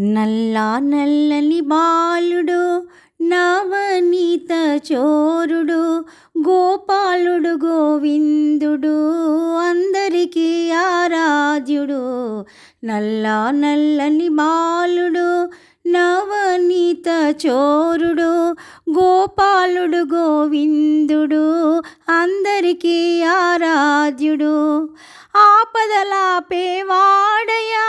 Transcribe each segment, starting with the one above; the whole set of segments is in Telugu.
నల్లా నల్లని బాలుడు నవనీత చోరుడు గోపాలుడు గోవిందుడు అందరికీ ఆరాధ్యుడు. నల్లా నల్లని బాలుడు నవనీత చోరుడు గోపాలుడు గోవిందుడు అందరికీ ఆరాధ్యుడు. ఆపదలాపేవాడయా ఆపద్బాంధవుడేనయా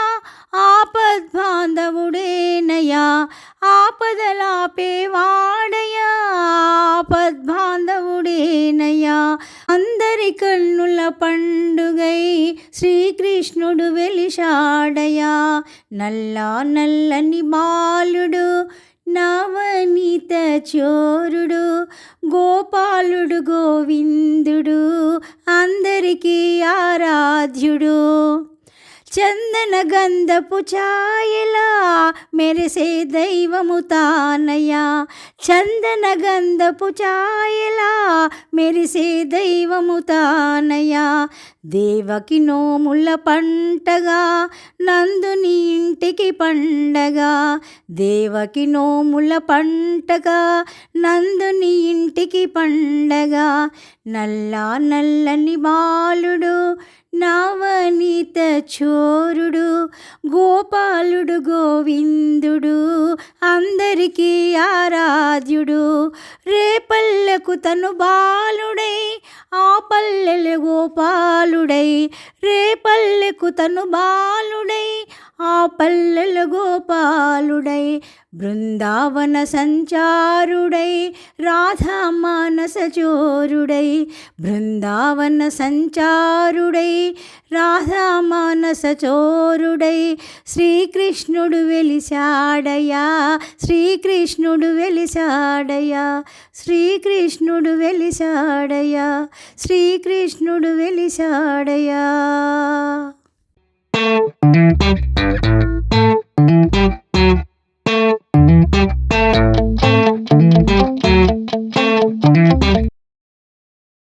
అందరి కన్నుల పండుగై శ్రీకృష్ణుడు వెలిశాడయా. నల్లా నల్లని బాలుడు నవనీత చోరుడు గోపాలుడు గోవిందుడు అందరికీ ఆరాధ్యుడు. చందన గంధపు ఛాయలా మెరిసే దైవము తానయ్యా. చందన గంధపు ఛాయలా మెరిసే దైవము తానయ్యా. దేవకి నోముల పంటగా నందుని ఇంటికి పండగా. దేవకి నోముల పంటగా నందుని ఇంటికి పండగా. నల్లా నల్లని బాలుడు నవనీత చోరుడు గోపాలుడు గోవిందుడు అందరికీ ఆరాధ్యుడు. రేపల్లెకు తను బాలుడై ఆ పల్లెలు గోపాలుడై. రేపల్లెకు తను బాలుడై ఆ పల్లెలు గోపాలుడై. బృందావన సంచారుడై రాధా మానసచోరుడై బృందావన సంచారుడై రాధా మానసచోరుడై శ్రీకృష్ణుడు వెలిశాడయా శ్రీకృష్ణుడు వెలిశాడయా శ్రీకృష్ణుడు వెలిశాడయా శ్రీకృష్ణుడు వెలిశాడయా